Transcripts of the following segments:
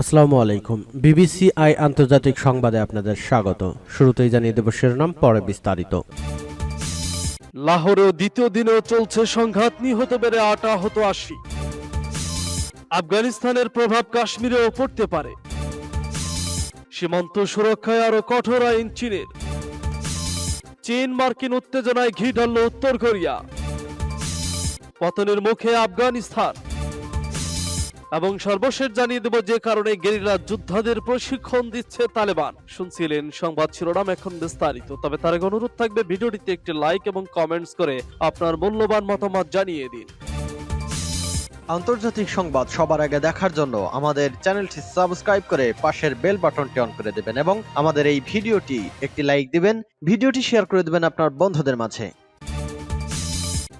আসসালামু আলাইকুম। BBC I আন্তর্জাতিক সংবাদে আপনাদের স্বাগত। শুরুতেই জানিয়ে দেব শিরোনাম, পরে বিস্তারিত। লাহোরেও দ্বিতীয় দিনেও চলছে সংঘাত, নিহত বেড়ে আট আহত আশি। আফগানিস্তানের প্রভাব কাশ্মীরেও পড়তে পারে। সীমান্ত সুরক্ষায় আরও কঠোর আইন চীনের। চীন মার্কিন উত্তেজনায় ঘি ঢালল উত্তর কোরিয়া। পতনের মুখে আফগানিস্তান। এবং সর্বশেষ জানিয়ে দেব যে কারণে গেরিলা যোদ্ধাদের প্রশিক্ষণ দিচ্ছে তালেবান। শুনছিলেন সংবাদ শিরোনাম এখন বিস্তারিত, তবে তার অনুরোধ থাকবে ভিডিওটিতে একটি লাইক এবং কমেন্টস করে আপনার মূল্যবান মতামত জানিয়ে দিন। আন্তর্জাতিক সংবাদ সবার আগে দেখার জন্য আমাদের চ্যানেলটি সাবস্ক্রাইব করে পাশের বেল বাটনটি অন করে দেবেন এবং আমাদের এই ভিডিওটি একটি লাইক দিবেন, ভিডিওটি শেয়ার করে দেবেন আপনার বন্ধুদের মাঝে।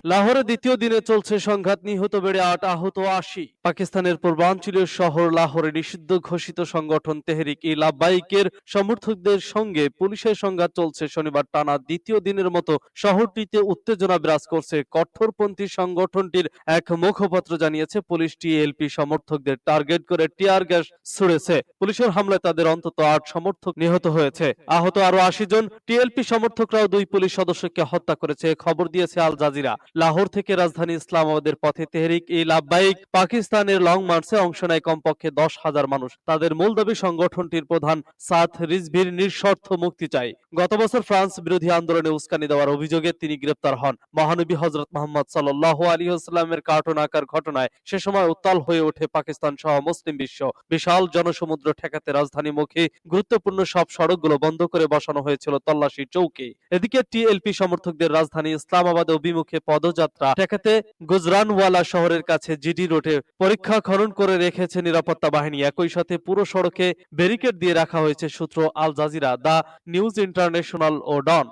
লাহোরে দ্বিতীয় দিনে চলছে সংঘাত, নিহত বেড়ে আট আহত আশি। পাকিস্তানের পূর্বাঞ্চলীয় শহর লাহোরে নিষিদ্ধ ঘোষিত সংগঠন তেহরিক ই লাভবাইকের সমর্থকদের সঙ্গে পুলিশের সংঘাত চলছে শনিবার টানা দ্বিতীয় দিনের মতো। শহরটিতে উত্তেজনা বিরাজ করছে কঠোরপন্থী সংগঠনটির এক মুখপাত্র জানিয়েছে, পুলিশ টিএলপি সমর্থকদের টার্গেট করে টিয়ার গ্যাস ছুড়েছে। পুলিশের হামলায় তাদের অন্তত আট সমর্থক নিহত হয়েছে। আহত আরও আশি জন টিএলপি সমর্থকরাও দুই পুলিশ সদস্যকে হত্যা করেছে খবর দিয়েছে আল জাজিরা। লাহোর থেকে রাজধানী ইসলামাবাদের পথে তেহরিক ই লাভবাইক পাকিস্তানের লং মার্চে অংশ নেয় কমপক্ষে দশ হাজার মানুষ। তাদের মূল দাবি সংগঠনটির প্রধান সাথ রিজভির নিঃশর্ত মুক্তি চাই গত বছর ফ্রান্স বিরোধী আন্দোলনে উস্কানি দেওয়ার অভিযোগে তিনি গ্রেপ্তার হন। মহানবী হজরত মোহাম্মদ সাল্লাহ আলী আসলামের কার্টুন আকার ঘটনায় সে সময় উত্তাল হয়ে ওঠে পাকিস্তান সহ মুসলিম বিশ্ব। বিশাল জনসমুদ্র ঠেকাতে রাজধানীমুখী গুরুত্বপূর্ণ সব সড়কগুলো বন্ধ করে বসানো হয়েছিল তল্লাশি চৌকি। এদিকে টিএলপি সমর্থকদের রাজধানী ইসলামাবাদ অভিমুখে পদযাত্রা। ঠেকাতে গুজরানওয়ালা শহরের কাছে জিডি রোডে পরীক্ষা খনন করে রেখেছে নিরাপত্তা বাহিনী। একই সাথে পুরো সড়কে ব্যারিকেড দিয়ে রাখা হয়েছে সূত্র Al Jazeera the news international O Dawn.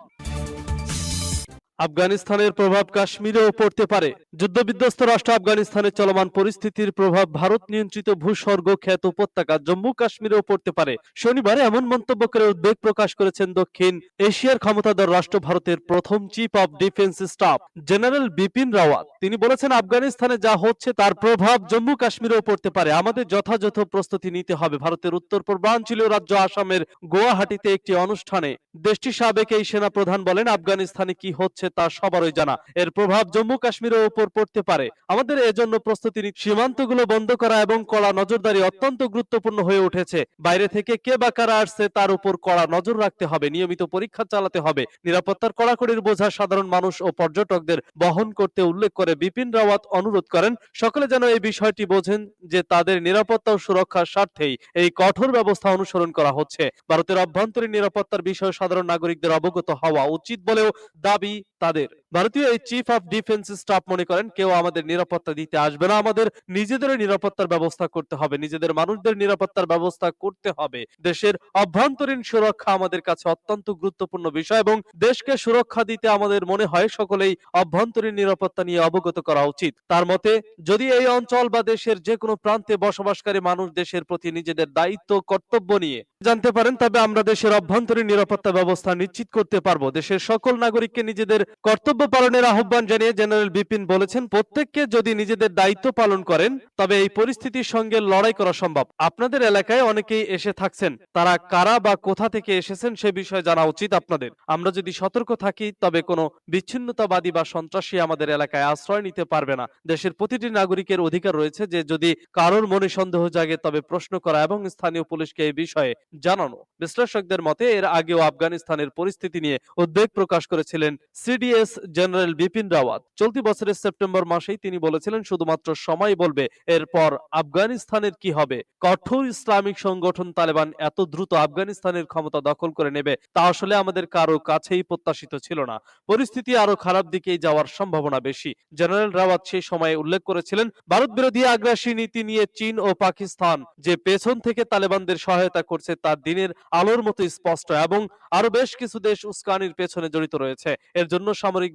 আফগানিস্তানের প্রভাব কাশ্মীরেও পড়তে পারে। যুদ্ধবিধ্বস্ত রাষ্ট্র আফগানিস্তানের চলমান পরিস্থিতির প্রভাব ভারত নিয়ন্ত্রিত ভূস্বর্গ খ্যাত উপত্যকা জম্মু কাশ্মীরেও পড়তে পারে। শনিবার এমন মন্তব্য করে উদ্বেগ প্রকাশ করেছেন দক্ষিণ এশিয়ার ক্ষমতাধর রাষ্ট্র ভারতের প্রথম chief of defence staff general Bipin Rawat. তিনি বলেছেন, আফগানিস্তানে যা হচ্ছে তার প্রভাব জম্মু কাশ্মীরেও পড়তে পারে। আমাদের যথাযথ প্রস্তুতি নিতে হবে। ভারতের উত্তর পূর্বাঞ্চলীয় রাজ্য আসামের গুয়াহাটিতে একটি অনুষ্ঠানে দেশটির সাবেক এই সেনা প্রধান বলেন, আফগানিস্তানে কি হচ্ছে তা সবারই জানা। এর প্রভাব জম্মু কাশ্মীরের উপর পড়তে পারে। আমাদের এজন্য প্রস্তুতি সীমান্তগুলো বন্ধ করা এবং কড়া নজরদারি অত্যন্ত গুরুত্বপূর্ণ হয়ে উঠেছে। বাইরে থেকে কে বা কারা আসছে তার উপর কড়া নজর রাখতে হবে। নিয়মিত পরীক্ষা চালাতে হবে। নিরাপত্তার কড়াকড়ির বোঝা সাধারণ মানুষ ও পর্যটকদের বহন করতে উল্লেখ করে বিপিন রাওয়াত অনুরোধ করেন, সকলে যেন এই বিষয়টি বোঝেন যে তাদের নিরাপত্তা ও সুরক্ষার স্বার্থেই এই কঠোর ব্যবস্থা অনুসরণ করা হচ্ছে। ভারতের অভ্যন্তরীণ নিরাপত্তার বিষয়ে সাধারণ নাগরিকদের অবগত হওয়া উচিত বলেও দাবি তাদের ভারতীয় এই চিফ অফ ডিফেন্স স্টাফ মনে করেন, কেউ আমাদের নিরাপত্তা দিতে আসবে না। আমাদের নিজেদের নিরাপত্তার ব্যবস্থা করতে হবে। নিজেদের মানুষদের নিরাপত্তার ব্যবস্থা করতে হবে। দেশের অভ্যন্তরীণ সুরক্ষা আমাদের কাছে অত্যন্ত গুরুত্বপূর্ণ বিষয় এবং দেশকে সুরক্ষা দিতে আমাদের মনে হয় সকলেই অভ্যন্তরীণ নিরাপত্তা নিয়ে অবগত করা উচিত। তার মতে, যদি এই অঞ্চল বা দেশের যে কোনো প্রান্তে বসবাসকারী মানুষ দেশের প্রতি নিজেদের দায়িত্ব, কর্তব্য নিয়ে জানতে পারেন, তবে আমরা দেশের অভ্যন্তরীণ নিরাপত্তা ব্যবস্থা নিশ্চিত করতে পারব। দেশের সকল নাগরিককে নিজেদের কর্তব্য পালনের আহ্বান জানিয়ে জেনারেল বিপিন বলেছেন, প্রত্যেককে যদি নিজেদের দায়িত্ব পালন করেন, তবে এই পরিস্থিতির সঙ্গে লড়াই করা সম্ভব। আপনাদের এলাকায় অনেকেই এসে থাকছেন। তারা কারা বা কোথা থেকে এসেছেন সে বিষয়ে জানা উচিত আপনাদের। আমরা যদি সতর্ক থাকি, তবে কোনো বিচ্ছিন্নতাবাদী বা সন্ত্রাসী আমাদের এলাকায় আশ্রয় নিতে পারবে না। দেশের প্রতিটি নাগরিকের অধিকার রয়েছে যে, যদি কারোর মনে সন্দেহ জাগে, তবে প্রশ্ন করা এবং স্থানীয় পুলিশকে এই বিষয়ে জানানো। বিশ্লেষকদের মতে, এর আগেও আফগানিস্তানের পরিস্থিতি নিয়ে উদ্বেগ প্রকাশ করেছিলেন সিডিএস জেনারেল বিপিন রাওয়াত। চলতি বছরের সেপ্টেম্বর মাসেই তিনি বলেছিলেন, শুধুমাত্র সময় বলবে, এরপর আফগানিস্তানের কি হবে? কঠোর ইসলামিক সংগঠন তালেবান এত দ্রুত আফগানিস্তানের ক্ষমতা দখল করে নেবে, তা আসলে আমাদের কারও কাছেই প্রত্যাশিত ছিল না। পরিস্থিতি আরও খারাপ দিকেই যাওয়ার সম্ভাবনা বেশি। জেনারেল রাওয়াত সেই সময় উল্লেখ করেছিলেন, ভারত বিরোধী আগ্রাসী নীতি নিয়ে চীন ও পাকিস্তান যে পেছন থেকে তালেবানদের সহায়তা করছে, তা দিনের আলোর মতো স্পষ্ট এবং আরও বেশ কিছু দেশ উস্কানির পেছনে জড়িত রয়েছে। এর জন্য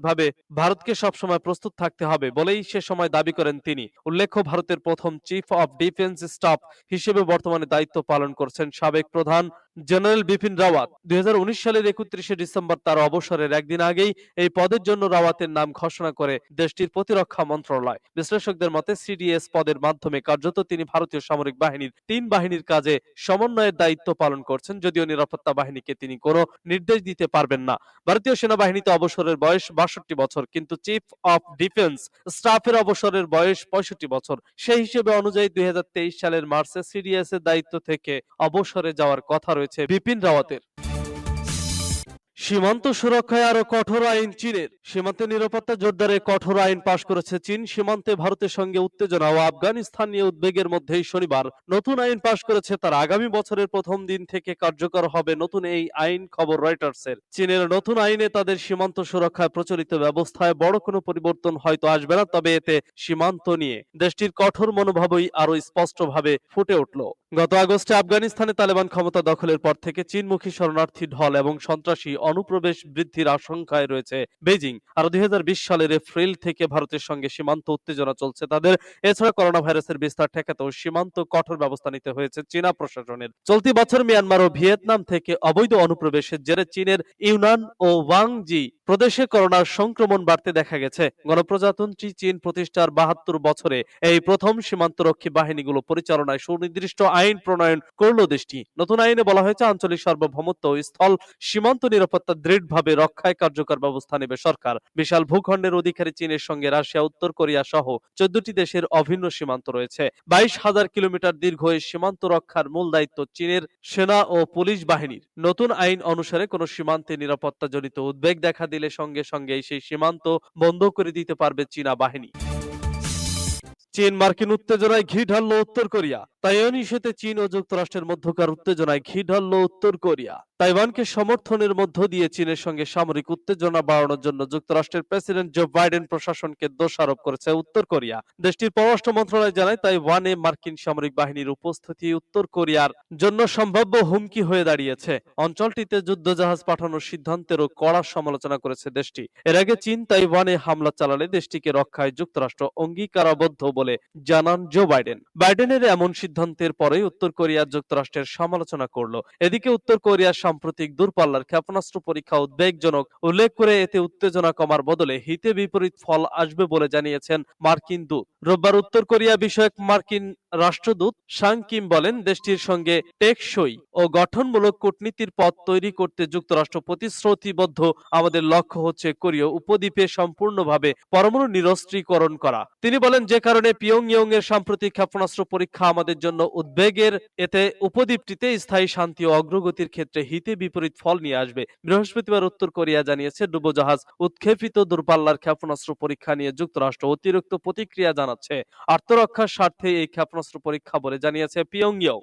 সামরিকভাবে ভারতকে সবসময় প্রস্তুত থাকতে হবে বলেই সে সময় দাবি করেন তিনি। উল্লেখ্য, ভারতের প্রথম চিফ অব ডিফেন্স স্টাফ হিসেবে বর্তমানে দায়িত্ব পালন করছেন সাবেক প্রধান জেনারেল বিপিন রাওয়াত। দুই সালের একত্রিশে ডিসেম্বর তার অবসরের একদিন আগেই এই পদের জন্য রাওয়াতের নাম ঘোষণা করে দেশটির প্রতিরক্ষা মন্ত্রণালয়। বিশ্লেষকদের মতে, সিডিএস পদের মাধ্যমে কার্যত তিনি ভারতীয় সামরিক বাহিনীর তিন বাহিনীর কাজে সমন্বয়ের দায়িত্ব পালন করছেন, যদিও নিরাপত্তা বাহিনীকে তিনি কোনো নির্দেশ দিতে পারবেন না। ভারতীয় সেনাবাহিনীতে অবসরের বয়স বাষট্টি বছর, কিন্তু চিফ অফ ডিফেন্স স্টাফের অবসরের বয়স পঁয়ষট্টি বছর। সেই হিসেবে অনুযায়ী দুই হাজার তেইশ সালের মার্চে সিডিএস এর দায়িত্ব থেকে অবসরে যাওয়ার কথা রয়েছে। বিপিন রাওয়াতের। সীমান্ত সুরক্ষায় আরও কঠোর আইন চীনের। সীমান্তে নিরাপত্তা জোরদারে কঠোর আইন পাশ করেছে চীন। সীমান্তে ভারতের সঙ্গে উত্তেজনা ও আফগানিস্তান নিয়ে উদ্বেগের মধ্যেই শনিবার নতুন আইন পাশ করেছে তার আগামী বছরের প্রথম দিন থেকে কার্যকর হবে নতুন এই আইন, খবর রয়টার্সের। চীনের নতুন আইনে তাদের সীমান্ত সুরক্ষায় প্রচলিত ব্যবস্থায় বড় কোনো পরিবর্তন হয়তো আসবে না, তবে এতে সীমান্ত নিয়ে দেশটির কঠোর মনোভাবই আরও স্পষ্টভাবে ফুটে উঠল। গত আগস্টে আফগানিস্তানে তালেবান ক্ষমতা দখলের পর থেকে চীনমুখী শরণার্থী ঢল এবং সন্ত্রাসী অনুপ্রবেশ বৃদ্ধির আশঙ্কায় রয়েছে বেজিং আর দুই সালের এপ্রিল থেকে ভারতের সঙ্গে সীমান্ত উত্তেজনা চলছে তাদের। এছাড়া করোনা ভাইরাসের বিস্তার ঠেকাতেও সীমান্ত কঠোর ব্যবস্থা নিতে হয়েছে চীনা প্রশাসনের। চলতি বছর মিয়ানমার ও ভিয়েতনাম থেকে অবৈধ অনুপ্রবেশের জেরে চীনের ইউনান ও ওয়াংজি প্রদেশে করোনার সংক্রমণ বাড়তে দেখা গেছে। গণপ্রজাতন্ত্রী চীন প্রতিষ্ঠার বাহাত্তর বছরে এই প্রথম সীমান্তরক্ষী বাহিনীগুলো পরিচালনায় সুনির্দিষ্ট আইন প্রণয়ন করল দেশটি। নতুন আইনে বলা হয়েছে, আঞ্চলিক সার্বভৌমত্ব স্থল সীমান্ত নিরাপত্তা দৃঢ়ভাবে রক্ষায় কার্যকর ব্যবস্থা নেবে সরকার। বিশাল ভূখণ্ডের অধিকারী চীনের সঙ্গে রাশিয়া, উত্তর কোরিয়া সহ চোদ্দটি দেশের অভিন্ন সীমান্ত রয়েছে। বাইশ হাজার কিলোমিটার দীর্ঘ এই সীমান্ত রক্ষার মূল দায়িত্ব চীনের সেনা ও পুলিশ বাহিনীর। নতুন আইন অনুসারে কোন সীমান্তে নিরাপত্তা জনিত উদ্বেগ দেখা সঙ্গে সঙ্গে সেই সীমান্ত বন্ধ করে দিতে পারবে চীনা বাহিনী। চীন মার্কিন উত্তেজনায় ঘি ঢাললো উত্তর কোরিয়া। তাইওয়ান ইস্যুতে চীন ও যুক্তরাষ্ট্রের মধ্যকার উত্তেজনায় ঘি ঢাললো উত্তর কোরিয়া। তাইওয়ানকে সমর্থনের মধ্য দিয়ে চীনের সঙ্গে সামরিক উত্তেজনা বাড়ানোর জন্য যুক্তরাষ্ট্রের প্রেসিডেন্ট জো বাইডেন প্রশাসনকে দোষারোপ করেছে উত্তর কোরিয়া। দেশটির পররাষ্ট্র মন্ত্রণালয় জানায়, তাইওয়ানে মার্কিন সামরিক বাহিনীর উপস্থিতি উত্তর কোরিয়ার জন্য সম্ভাব্য হুমকি হয়ে দাঁড়িয়েছে। অঞ্চলটিতে যুদ্ধজাহাজ পাঠানোর সিদ্ধান্তেরও কড়া সমালোচনা করেছে দেশটি। এর আগে চীন তাইওয়ানে হামলা চালালে দেশটিকে রক্ষায় যুক্তরাষ্ট্র অঙ্গীকারাবদ্ধ বলে জানান জো বাইডেন। বাইডেনের এমন সিদ্ধান্তের পরেই উত্তর কোরিয়া যুক্তরাষ্ট্রের সমালোচনা করল। এদিকে উত্তর কোরিয়ার সাম্প্রতিক দূরপাল্লার ক্ষেপণাস্ত্র পরীক্ষা উদ্বেগজনক উল্লেখ করে এতে উত্তেজনা কমার বদলে হিতে বিপরীত ফল আসবে বলে জানিয়েছেন মার্কিন দূত। রোববার উত্তর কোরিয়া বিষয়ক মার্কিন রাষ্ট্রদূত সাং কিম বলেন, দেশটির সঙ্গে টেকসই ও গঠনমূলক কূটনীতির পথ তৈরি করতে যুক্তরাষ্ট্র প্রতিশ্রুতিবদ্ধ। আমাদের লক্ষ্য হচ্ছে কোরীয় উপদ্বীপে সম্পূর্ণভাবে পরমাণু নিরস্ত্রীকরণ করা। তিনি বলেন, যে কারণে পিয়ংইয়ং এর সাম্প্রতিক ক্ষেপণাস্ত্র পরীক্ষা আমাদের জন্য উদ্বেগের। এতে উপদ্বীপটিতে স্থায়ী শান্তি ও অগ্রগতির ক্ষেত্রে হিতে বিপরীত ফল নিয়ে আসবে। বৃহস্পতিবার উত্তর কোরিয়া জানিয়েছে, ডুবোজাহাজ উৎক্ষেপিত দূরপাল্লার ক্ষেপণাস্ত্র পরীক্ষা নিয়ে যুক্তরাষ্ট্র অতিরিক্ত প্রতিক্রিয়া জানাচ্ছে। আত্মরক্ষার স্বার্থে এই ক্ষেপণাস্ত্র পরীক্ষা বলে জানিয়েছে পিয়ংইয়ং।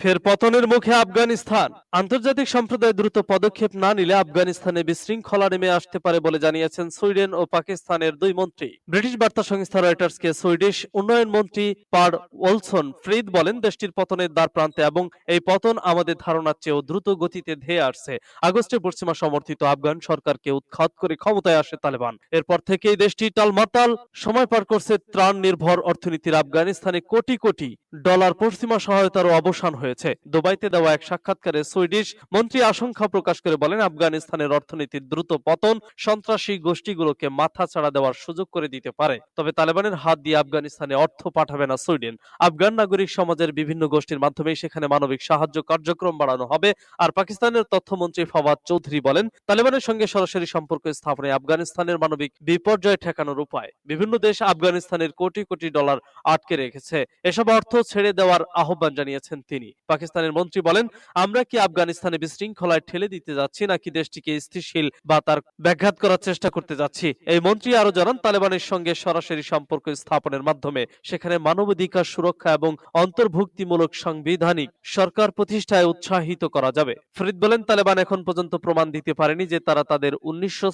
ফের পতনের মুখে আফগানিস্তান। আন্তর্জাতিক সম্প্রদায় দ্রুত পদক্ষেপ না নিলে আফগানিস্তানে বিশৃঙ্খলা নেমে আসতে পারে বলে জানিয়েছেন সুইডেন ও পাকিস্তানের দুই মন্ত্রী। ব্রিটিশ বার্তা সংস্থা রয়টার্সকে সুইডিশ উন্নয়ন মন্ত্রী পার ওলসন ফ্রিদ বলেন, দেশটির পতনের দ্বার প্রান্তে এবং এই পতন আমাদের ধারণার চেয়েও দ্রুত গতিতে ধেয়ে আসছে। আগস্টে পশ্চিমা সমর্থিত আফগান সরকারকে উৎখাত করে ক্ষমতায় আসে তালেবান। এরপর থেকেই দেশটি টালমাটাল সময় পার করছে ত্রাণ নির্ভর অর্থনীতির। আফগানিস্তানে কোটি কোটি ডলার পশ্চিমা সহায়তারও অবসান হয়েছে। দুবাইতে দেওয়া এক সাক্ষাৎকারে সুইডিশ মন্ত্রী আশঙ্কা প্রকাশ করে বলেন, আফগানিস্তানের অর্থনীতির দ্রুত পতন সন্ত্রাসী গোষ্ঠীগুলোকে মাথা ছাড়া দেওয়ার সুযোগ করে দিতে পারে। তবে তালেবানের হাত দিয়ে আফগানিস্তানে অর্থ পাঠাবে না সুইডেন। আফগান নাগরিক সমাজের বিভিন্ন গোষ্ঠীর মাধ্যমে সেখানে মানবিক সাহায্য কার্যক্রম বাড়ানো হবে। আর পাকিস্তানের তথ্যমন্ত্রী ফওয়াদ চৌধুরী বলেন, তালেবানের সঙ্গে সরাসরি সম্পর্ক স্থাপনে আফগানিস্তানের মানবিক বিপর্যয় ঠেকানোর উপায়। বিভিন্ন দেশ আফগানিস্তানের কোটি কোটি ডলার আটকে রেখেছে। এসব অর্থ ছেড়ে দেওয়ার আহ্বান জানিয়েছেন তিনি। পাকিস্তানের মন্ত্রী বলেন, আমরা কি আফগানিস্তানে বিশৃঙ্খলায় ঠেলে দিতে যাচ্ছি, নাকি দেশটিকে স্থিতিশীল বা তার ব্যাঘাত করার চেষ্টা করতে যাচ্ছি? এই মন্ত্রী আরও জানান, তালেবানের সঙ্গে সরাসরি সম্পর্ক স্থাপনের মাধ্যমে সেখানে মানবাধিকার সুরক্ষা এবং অন্তর্ভুক্তিমূলক সাংবিধানিক সরকার প্রতিষ্ঠায় উৎসাহিত করা যাবে। ফরিদ বলেন, তালেবান এখন পর্যন্ত প্রমাণ দিতে পারেনি যে তারা তাদের উনিশশো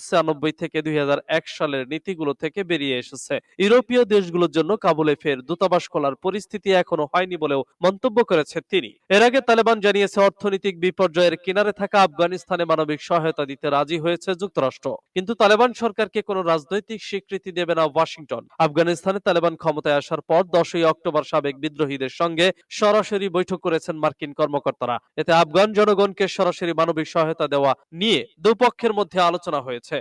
থেকে দুই হাজার এক সালের নীতিগুলো থেকে বেরিয়ে এসেছে। ইউরোপীয় দেশগুলোর জন্য কাবুলে ফের দূতাবাস খোলার পরিস্থিতি এখনও হয়নি বলেও মন্তব্য করেছে তিনি। এর আগে তালেবান জানিয়েছে, অর্থনৈতিক বিপর্যয়ের কিনারে থাকা আফগানিস্তানে মানবিক সহায়তা দিতে রাজি হয়েছে যুক্তরাষ্ট্র। কিন্তু তালেবান সরকারকে কোনো রাজনৈতিক স্বীকৃতি দেবে না ওয়াশিংটন। আফগানিস্তানে তালেবান ক্ষমতায় আসার পর দশই অক্টোবর সাবেক বিদ্রোহীদের সঙ্গে সরাসরি বৈঠক করেছেন মার্কিন কর্মকর্তারা। এতে আফগান জনগণকে সরাসরি মানবিক সহায়তা দেওয়া নিয়ে দুপক্ষের মধ্যে আলোচনা হয়েছে।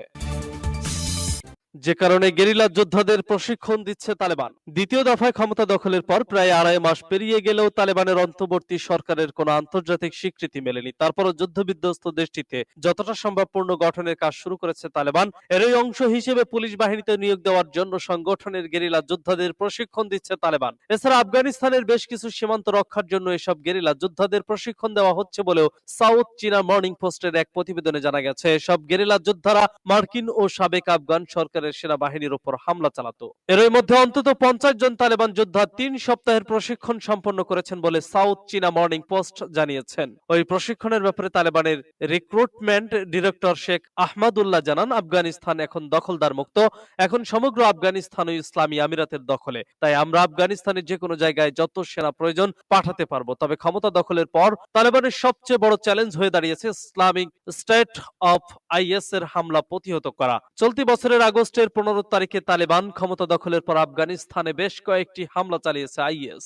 যে কারণে গেরিলা যোদ্ধাদের প্রশিক্ষণ দিচ্ছে তালেবান। দ্বিতীয় দফায় ক্ষমতা দখলের পর প্রায় আড়াই মাস পেরিয়ে গেলেও তালেবানের অন্তর্বর্তী সরকারের কোনো আন্তর্জাতিক স্বীকৃতি মেলেনি। তারপরও যুদ্ধবিধ্বস্ত দেশটিতে যতটা সম্ভব পূর্ণ গঠনের কাজ শুরু করেছে তালেবান, এরই অংশ হিসেবে পুলিশ বাহিনীতে নিয়োগ দেওয়ার জন্য সংগঠনের গেরিলা যোদ্ধাদের প্রশিক্ষণ দিচ্ছে তালেবান। এছাড়া আফগানিস্তানের বেশ কিছু সীমান্ত রক্ষার জন্য এসব গেরিলা যোদ্ধাদের প্রশিক্ষণ দেওয়া হচ্ছে বলেও সাউথ চীনা মর্নিং পোস্টের এক প্রতিবেদনে জানা গেছে। সব গেরিলা যোদ্ধারা মার্কিন ও সাবেক আফগান সরকারের সেনাবাহিনীর উপর হামলা চালাতো। এর মধ্যে অন্তত পঞ্চাশ জন তালেবান যোদ্ধা তিন সপ্তাহের প্রশিক্ষণ সম্পন্ন করেছেন বলে সাউথ চীনা মর্নিং পোস্ট জানিয়েছেন। ওই প্রশিক্ষণের ব্যাপারে তালেবানের রিক্রুটমেন্ট ডিরেক্টর শেখ আহমদুল্লাহ জানান, আফগানিস্তান এখন দখলদার মুক্ত। এখন সমগ্র আফগানিস্তান ও ইসলামী আমিরাতের দখলে। তাই আমরা আফগানিস্তানের যে কোনো জায়গায় যত সেনা প্রয়োজন পাঠাতে পারব। তবে ক্ষমতা দখলের পর তালেবানের সবচেয়ে বড় চ্যালেঞ্জ হয়ে দাঁড়িয়েছে ইসলামিক স্টেট অফ আইএস এর হামলা প্রতিহত করা। চলতি বছরের আগস্টের পনেরো তারিখে তালেবান ক্ষমতা দখলের পর আফগানিস্তানে বেশ কয়েকটি হামলা চালিয়েছে আইএস।